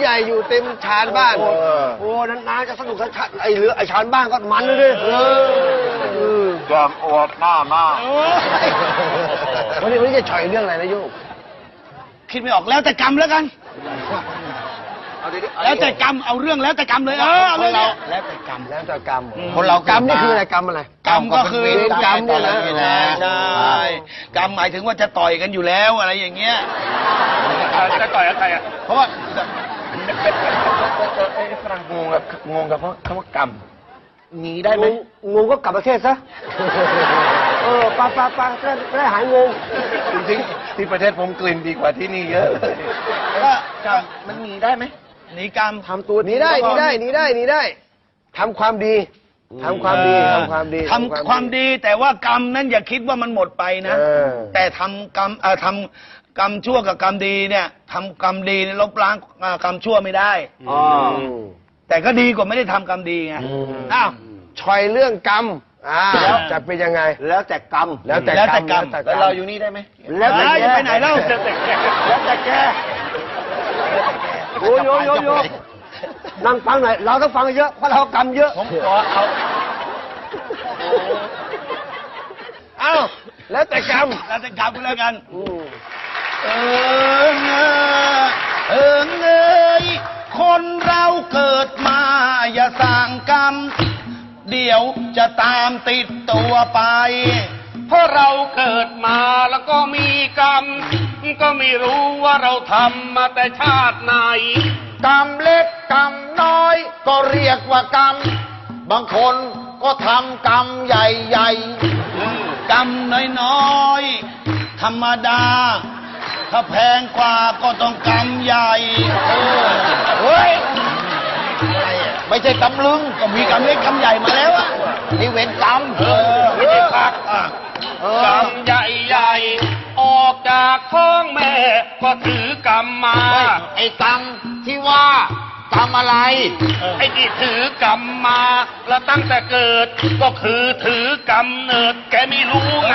ใหญ่อยู่เต็มชานบ้านโอ้โอ้นานๆจะสนุกสักชาไอ้เรือไอ้ชานบ้านก็มันเลยดิเออแกมอวดหน้ามาก วันนี้วันนี้จะฉ่อยเรื่องอะไรนะโยกคิดไม่ออกแล้วแต่กรรมแล้วกัน แล้วแต่กรรมเอาเรื่องแล้วแต่กรรมเลยเออเอาคเรื่อนงเรานี้แล้วแต่กรรม แล้วแต่กรรมคนเรากรรมนี่คืออะไรกรรมอะไร กรรมก็คือเวรกรรมเนี่ยนะใช่กรรมหมายถึงว่าจะต่อยกันอยู่แล้วอะไรอย่างเงี้ยจะต่อยกับใครอะเพราะว่า เอ้ยฝรั่งงงกับงงกับคำว่ากรรมหนีได้ไหมงงงงก็กลับประเทศซะ เออปาปาปาจะได้หายงงจริงๆที่ประเทศผมกลิ่นดีกว่าที่นี่เยอะเลยก็กรรมมันหนีได้ไหมหนีกรรมทำตัวหนีได้หนีได้หนีได้หนีได้ทำความดีทำความดีทำความดีทำความดีแต่ว่ากรรมนั้นอย่าคิดว่ามันหมดไปนะเออแต่ทำกรรมเอ่อทำ กรรมชั่วกับกรรมดีเนี่ยทำกรรมดีเนี่ยลบล้างเอ่อกรรมชั่วไม่ได้ อ๋อแต่ก็ดีกว่าไม่ได้ทำกรรมดีไงอ้าว ชอยเรื่องกรรมอ่าจะเป็นยังไง แล้วแต่กรรมแล้วแต่แล้วกรแต่รมกรรม แล้วแต่แล้วเราอยู่นี่ได้ไหมแล้วแต่เอ้ยแกไปไหนเล่า แล้วแต่แกแล้วแต่แกโยโยโยโยนั่งฟังหน่อยเราต้องฟังเยอะเพราะเรากรรมเยอะ ผมขอเอาเอ้าแล้วแต่กรรมแล้วแต่กรรมก็แล้วกันอืม เอิงเอิงเอยคนเราเกิดมาอย่าสร้างกรรม เดี๋ยวจะตามติดตัวไป เพราะเราเกิดมาแล้วก็มีกรรม ก็ไม่รู้ว่าเราทำมาแต่ชาติไหน กรรมเล็กกรรมน้อย ก็เรียกว่ากรรม บางคนก็ทำกรรมใหญ่กรรมน้อยๆ ธรรมดา ถ้าแพงกว่าก็ต้องกรรมใหญ่ๆเฮ้ยไม่ใช่ตำลึงก็มีกรรมเล็กกรรมใหญ่มาแล้วอะนี่เวรกรรมเออไม่ได้พักอะกรรมใหญ่ๆออกจากท้องแม่ ก็ถือกรรมมาเฮ้ยไอ้กรรมที่ว่ากรรมอะไร ไอ้ที่ถือกรรมมา แล้วตั้งแต่เกิด ก็คือถือกรรมเนิด แกไม่รู้ไง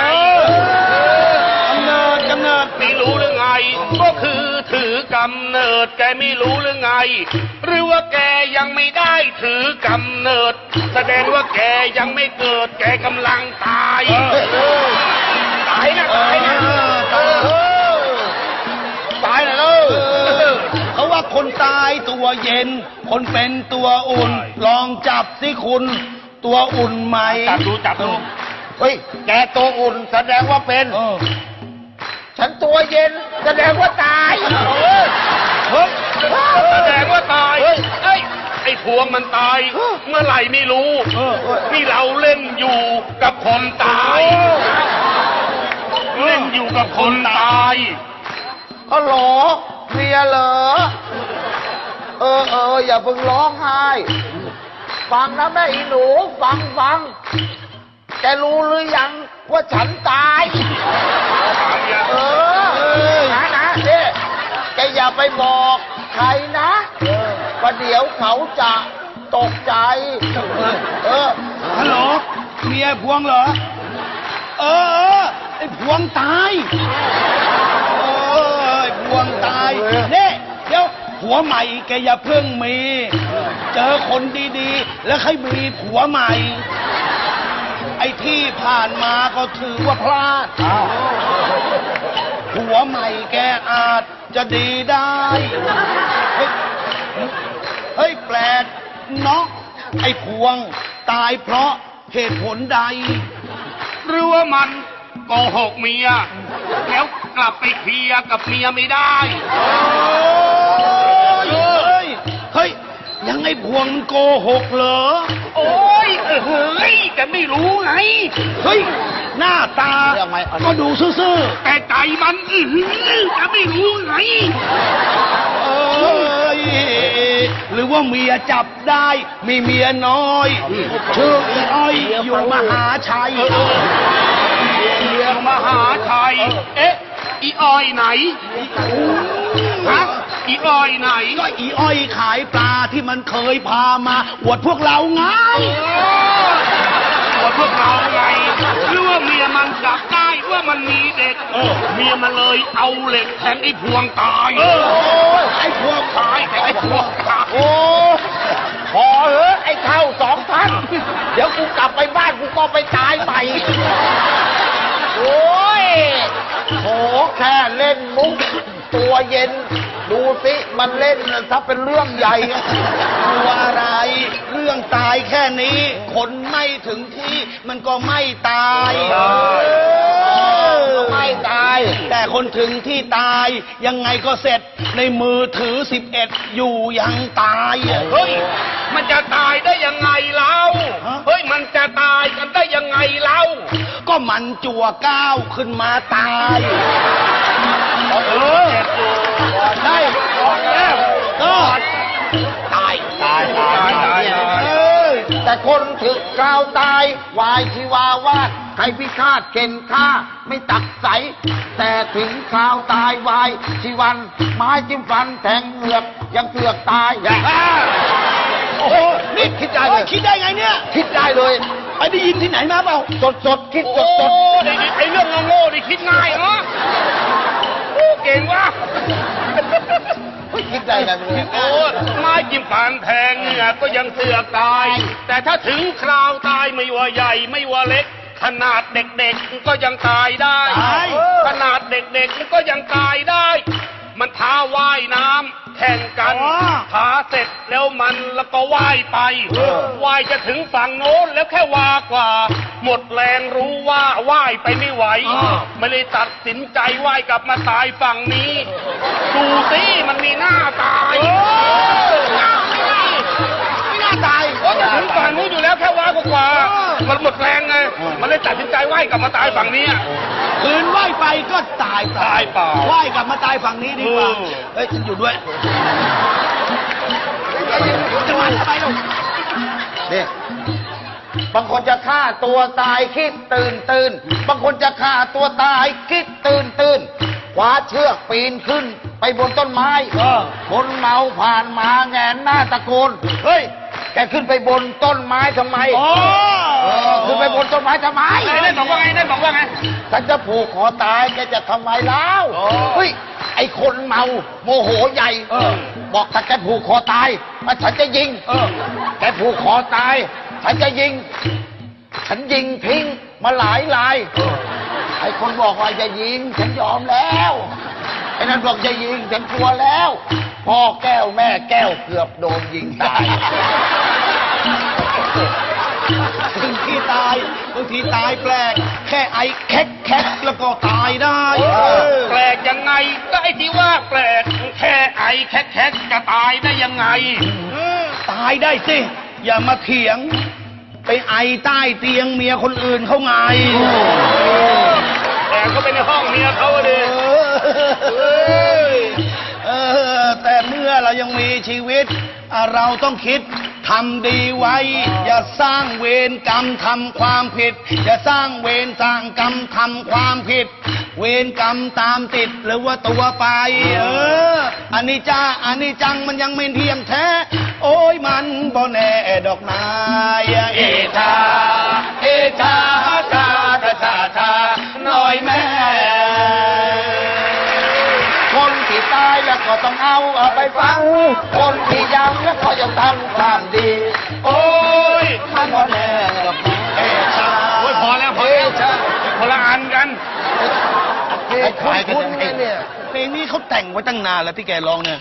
ไม่รู้หรือไง ก็คือถือกำเนิด แกไม่รู้หรือไง หรือว่าแกยังไม่ได้ถือกำเนิด แสดงว่าแกยังไม่เกิด แกกำลังตายตายนะตายนะเออเออตายเลยเขาว่าคนตายตัวเย็น คนเป็นตัวอุ่น ลองจับสิคุณ ตัวอุ่นไหมจับดูจับดูเฮ้ย แกตัวอุ่นแสดงว่าเป็นเออ ฉันตัวเย็นแสดงว่าตายเฮ้ยแสดงว่าตายเอ้ยไอ้พวงมันตาย เมื่อไหร่ไม่รู้นี่เราเล่นอยู่กับคนตาย เล่นอยู่กับคนตายอ๋อเหรอเคลียร์เหรอเออเอออย่าเพิ่งร้องไห้ ฟังนะแม่อีหนู ฟังฟัง แกรู้หรือยังว่าฉันตายเออนะนะเนี่ยแกอย่าไปบอกใครนะประเดี๋ยวเขาจะตกใจ เออ ฮัลโหลเมียพวงเหรอ เออเออไอ้พวงตายเออไอ้พวงตายเนี่ยเดี๋ยวผัวใหม่แกอย่าเพิ่งมี เจอคนดีๆ แล้วค่อยมีผัวใหม่ ไอ้ที่ผ่านมาก็ถือว่าพลาดผัวใหม่แกอาจจะดีได้ เฮ้ยเฮ้ยแปลกเนาะไอ้พวงตายเพราะเหตุผลใด หรือว่ามันโกหกเมีย แล้วกลับไปเคลียร์กับเมียไม่ได้ โอ้ยเฮ้ยเฮ้ย ยังไอ้พวงมันโกหกเหรอ โอ้ยเออเฮ้ยแกไม่รู้ไง เฮ้ย หน้าตาเรื่องไหมก็ดูซื่อแต่ใจมันอื้อหือแกไม่รู้ไง ๆเอ้ยหรือว่าเมียจับได้ มีเมียน้อย ชื่ออีอ้อยอยู่มหาชัยเมียมหาชัย เอ๊ะ อีอ้อยไหน ฮะอีอ้อยไหนก็อีอ้อยขายปลาที่มันเคยพามาอวดพวกเราไงปวดพวกเราไงหรือว่าเมียมันจับได้ว่ามันมีเด็กเมียมันเลยเอาเหล็กแทงไอ้พวงตายไอ้พวงตายไอ้พวงตายโอ้พอเหอะไอ้เท่าสองท่าน เดี๋ยวกูกลับไปบ้านกูก็ไปตายใหม่โอ้ยโหแค่เล่นมุก ตัวเย็น ดูสิมันเล่นถ้าเป็นเรื่องใหญ่กลัวอะไร เรื่องตายแค่นี้คนไม่ถึงที่มันก็ไม่ตายใช่เออไม่ตาย แต่คนถึงที่ตาย ยังไงก็เสร็จในมือถือสิบเอ็ดอยู่ยังตายอะเฮ้ย มันจะตายได้ยังไงเล่าฮะเฮ้ย มันจะตายกันได้ยังไงเล่า ก็มันจั่วก้าวขึ้นมาตาย เออได้แล้วก็ตายตายตายตายเออแต่คนถึกกล่าวตายวายชีวาวาดใครพิฆาตเข็นฆ่าไม่ตักใส แต่ถึงคราวตายวายชีวัน ไม้จิ้มฟันแทงเหงือกยังเสือกตายอะโอ้โหนี่คิดได้เลยคิดได้ไงเนี่ย คิดได้เลยไปได้ยินที่ไหนมาเปล่าสดสดคิดสดสดไอ้เรื่องโง่ๆนี่คิดง่ายเนาะโอ้ เก่งว่ะๆเฮ้ยคิดได้ไงไม่รู้โอ้ไม้จิ้มฟันแทงเหงือกก็ยังเสือกตาย แต่ถ้าถึงคราวตายไม่ว่าใหญ่ไม่ว่าเล็ก ขนาดเด็กๆก็ยังตายได้ตายขนาดเด็กๆก็ยังตายได้ มันท้าว่ายน้ำ แข่งกันอ๋อท้าเสร็จแล้วมันแล้วก็ว่ายไปว่ายจะถึงฝั่งโน้นแล้วแค่วากว่า หมดแรงรู้ว่าว่ายไปไม่ไหวไม่เลยตัดสินใจว่ายกลับมาตายฝั่งนี้ ดูสิมันมีหน้าตายหน้ มันหมดแรงไง มันเลยตัดสินใจว่ายกลับมาตายฝั่งนี้อะ คืนไหวไปก็ตายเปล่าตายเปล่าไหวกลับมาตายฝั่งนี้ดีกว่าอืมเฮ้ยฉันอยู่ด้วยจะมาทำไมเรานี่บางคนจะฆ่าตัวตายคิดตื่นตื่น บางคนจะฆ่าตัวตายคิดตื่นตื่นคว้าเชือกปีนขึ้นไปบนต้นไม้ เออ คนเมาผ่านมาแงนหน้าตะโกน เฮ้ย แกขึ้นไปบนต้นไม้ทำไม อ๋อ เออขึ้นไปบนต้นไม้ทำไมไอ้นั่นบอกว่าไงนั่นบอกว่าไง ฉันจะผูกคอตายแกจะทำไมแล้วอ๋อเฮ้ยไอคนเมาโมโหใหญ่เออบอกถ้าแกผูกคอตายว่าฉันจะยิงเออ แกผูกคอตาย ฉันจะยิง ฉันยิงทิ้งมาหลายลายไอ้คนบอกว่าจะยิง ฉันยอมแล้วไอ้นั่นบอกจะยิง ฉันกลัวแล้วพ่อแก้วแม่แก้วเกือบโดนยิงตาย ถึงที่ตายบางทีตายแปลก แค่ไอแคกแคกแล้วก็ตายได้เออแปลกยังไงก็ไอ้ที่ว่าแปลกแค่ไอแคกๆจะตายได้ยังไงตายได้สิ อย่ามาเถียง ไปไอใต้เตียงเมียคนอื่นเขาไงแต่ก็เป็นในห้องเมียเขาอะดิเออเออแต่เมื่อเรายังมีชีวิตอะเราต้องคิด ทำดีไว้ อย่าสร้างเวรกรรมทำความผิด อย่าสร้างเวรสร้างกรรมทำความผิด เวรกรรมตามติดหรือว่าตัวไป เอออันนี้จ้าอันนี้จังมันยังไม่เที่ยงแท้ โอ้ยมันบ่แน่ดอกนายเอชาเอชาชาชาชา ก็ต้องเอาเอาไปฟัง คนที่ยังแล้วก็ยังทำความดี โอ้ยมันก็แน่ดอกนะเอชาโอ้ยพอแล้วพอแล้วคนละอันกันเฮ้ยคุ้นๆนะเนี่ยเพลงนี้เขาแต่งไว้ตั้งนานแล้วที่แกร้องเนี่ย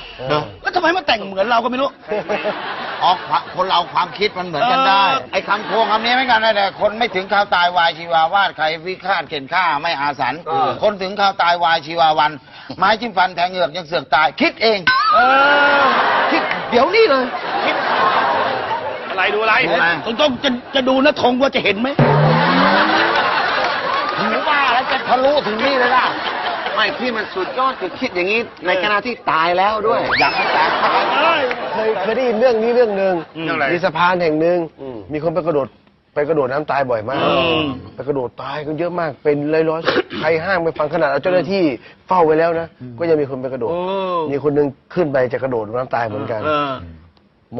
แล้วทำไมมาแต่งเหมือนเราก็ไม่รู้ ออกคนเราความคิดมันเหมือนกันได้เออไอ้คำโคงคำนี้ไม่กันนะแต่คนไม่ถึงข่าวตายวายชีวาวาดใครวิฆาตเข็นฆ่าไม่อาสัน คนถึงข่าวตายวายชีวาวัน ไม้จิ้มฟันแทงเหงือกยังเสือกตาย คิดเองเออคิดเดี๋ยวนี้เลยอะไรดูอะไรดูอะไรต้องต้องจะจะดูนะธงว่าจะเห็นไหมถึงว่าแล้วจะทะลุถึงนี่เลยล่ะ ไม่พี่มันสุดยอดคือคิดอย่างนี้ในขณะที่ตายแล้วด้วยยังไม่ตาย เคยเคยได้ยินเรื่องนี้เรื่องหนึ่งเรื่องอะไรมีสะพานแห่งหนึ่งมีคนไปกระโดดไปกระโดดน้ำตายบ่อยมากมไปกระโดดตายกันเยอะมากเป็นร้อยร้อยๆใครห้างไปฟังขนาดเอาเจ้าหน้าที่เฝ้าไว้แล้วนะก็ยังมีคนไปกระโดดโอ้มีคนหนึงขึ้นไปจะกระโดดน้ำตายเหมือนกันเออ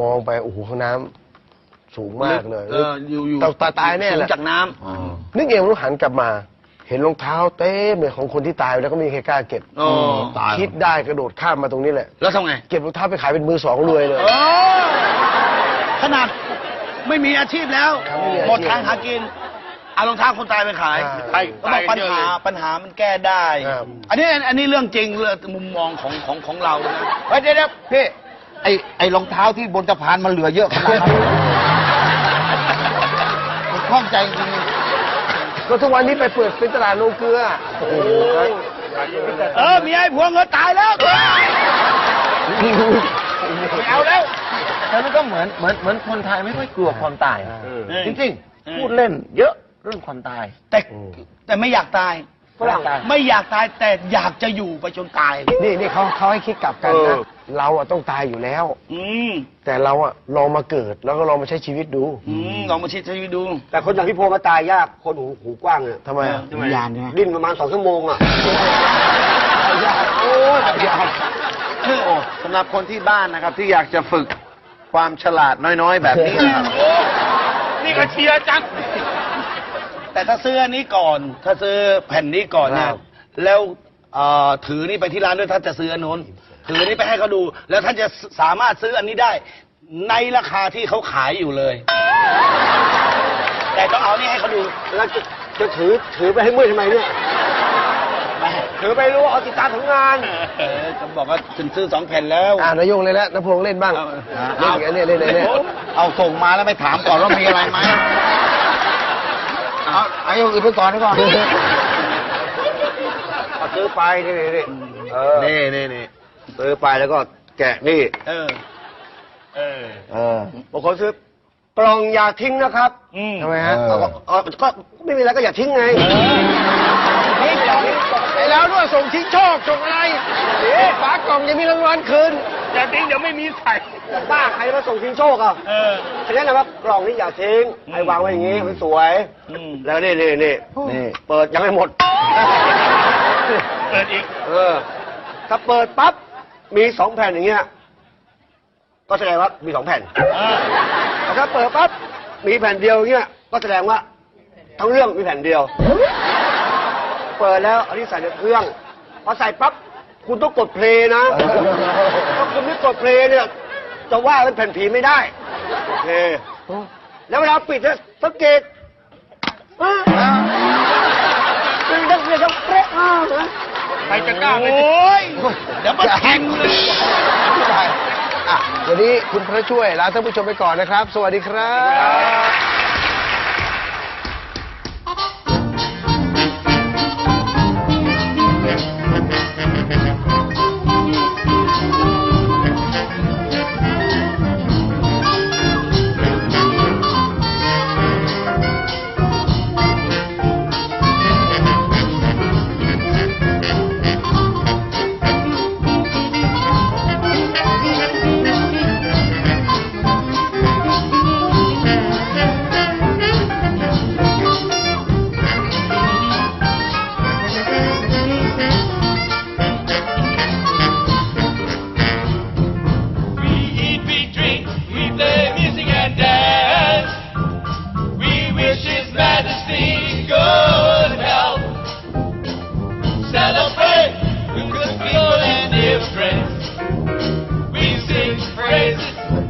มองไปโอ้โหข้างน้ำสูงมากเลยเอออยู่อยู่ตายตายตายแน่แหละสูงจากน้ำ นึกเองรู้หันกลับมา เห็นรองเท้าเต็มเลยของคนที่ตายไปแล้วก็ไม่มีใครกล้าเก็บอ๋อคิดได้กระโดดข้ามมาตรงนี้แหละ แล้วทำไง เก็บรองเท้าไปขายเป็นมือสองรวยเลย ขนาดไม่มีอาชีพแล้วไม่มีอาชีพหมดทางหากินเอารองเท้าคนตายไปขายใช่เขาบอกปัญหาปัญหามันแก้ได้ ครับ อันนี้อันนี้เรื่องจริงเรื่องมุมมองของของของเรานะเฮ้ยเดี๋ยวเดี๋ยวพี่ไอไอรองเท้าที่บนสะพานมันเหลือเยอะขนาดนั้นผมคล่องใจจริง ก็ทุกวันนี้ไปเปิดเป็นตลาดโลเกลือเออเมียไอ้ผัวเงินตายแล้วไม่เอาแล้วแล้วมันก็เหมือนเหมือนเหมือนคนไทยไม่ค่อยกลัวความตายจริงๆพูดเล่น เยอะเรื่องความตาย แต่แต่ไม่อยากตายฝรั่งตายไม่อยากตายแต่อยากจะอยู่ไปจนตาย นี่นี่เขาเขาให้คิดกลับกันเอนะอ เราอะต้องตายอยู่แล้ว อืมแต่เราอะลองมาเกิดแล้วก็ลองมาใช้ชีวิตดูอืมลองมาชิดชีวิตดู แต่คนอย่างพี่โพมาตายยาก คนหูหูกว้างเนี่ยทำไมอะวิญญาณใช่ไหมดิ้นประมาณสองชั่วโมงอะโอ้ยยากโอ้สำหรับคนที่บ้านนะครับที่อยากจะฝึกความฉลาดน้อยๆ แบบนี้นะครับโอ้นี่ก็เชียร์จัง แต่ถ้าซื้ออันนี้ก่อน ถ้าซื้อแผ่นนี้ก่อนเนี่ยแล้วเอ่อถือนี่ไปที่ร้านด้วยถ้าจะซื้ออันนู้น ถือนี่ไปให้เขาดู แล้วท่านจะสามารถซื้ออันนี้ได้ ในราคาที่เขาขายอยู่เลย แต่ต้องเอานี่ให้เขาดูแล้วจะจะถือถือไปให้เมื่อยทำไมเนี่ยถือไปรู้เอาติดตามผลงานเออก็บอกว่าฉันซื้อสองแผ่นแล้ว อ่านายงเลยแล้วนพงษ์เล่นบ้างเอาเล่นอีกอันเนี้ยเล่นอันเนี้ยเอาส่งมาแล้วไม่ถามก่อนว่ามีอะไรไหมเอาเอาอย่างอื่นไปก่อนดีกว่าเอาซื้อไปนี่นี่นี่เออนี่นี่นี่ ซื้อไปแล้วก็แกะนี่ เออ เออ เออ บางคนซื้อกล่องอย่าทิ้งนะครับอืม ทำไมฮะเออ เอาเอาก็ไม่มีอะไรก็อย่าทิ้งไงนี่กล่องไปแล้วด้วยส่งทิ้งโชคส่งอะไรเอ๊ะฝากล่องจะมีรางวัลคืนอย่าทิ้งเดี๋ยวไม่มีใส่บ้าใครมาส่งทิ้งโชคอะเออ ฉะนั้นนะว่ากล่องนี้อย่าทิ้งให้วางไว้อย่างนี้สวยอืมๆแล้วนี่นี่นี่นี่เปิดยังไม่หมด เปิดอีก เออ ถ้าเปิดปั๊บ มีสองแผ่นอย่างเงี้ยก็แสดงว่ามีสองแผ่นแต่ถ้าเปิดปั๊บมีแผ่นเดียวอย่างเงี้ยก็แสดงว่า ทั้งเรื่องมีแผ่นเดียว เปิดแล้วอันนี้ใส่ในเครื่องพอใส่ปั๊บคุณต้องกดเพลย์นะถ้าคุณไม่กดเพลย์เนี่ย จะว่าเป็นแผ่นผีไม่ได้กดเพลย์แล้วเวลาปิดเนี่ยสังเกตอ่าเป็นนักเรียนต้องเป๊ะอ่านะ ใครจะกล้าไปโอ้ยเดี๋ยวมาแทงเลยอะวันนี้คุณพระช่วยลาท่านผู้ชมไปก่อนนะครับ สวัสดีครับ Thank you.